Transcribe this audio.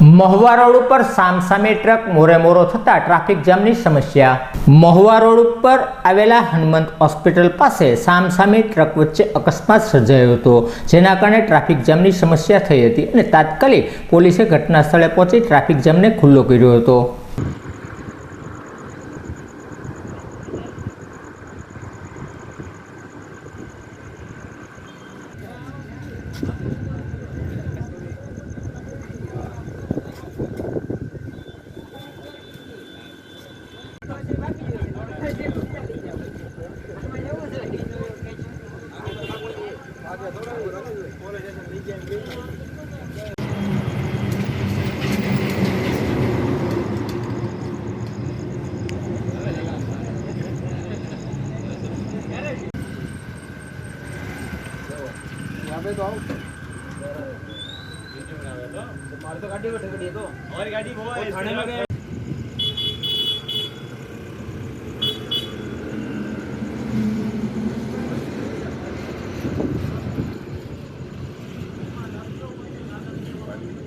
Mahuva road ઉપર સામસામે truck મોરે મોરો થતા ટ્રાફિક જામની સમસ્યા. મહુવા રોડ ઉપર આવેલા હનુમંત હોસ્પિટલ પાસે સામસામે ટ્રક વચ્ચે અકસ્માત સર્જાયો હતો, જેના કારણે ટ્રાફિક જામની સમસ્યા થઈ હતી અને તાત્કાલિક પોલીસે ઘટના સ્થળે પહોંચી ટ્રાફિક જામને ખુલ્લો કર્યો હતો. મારે તો ગાડી બેઠે ગાડી તો અમારી ગાડી મોબાઈલ થાણે money.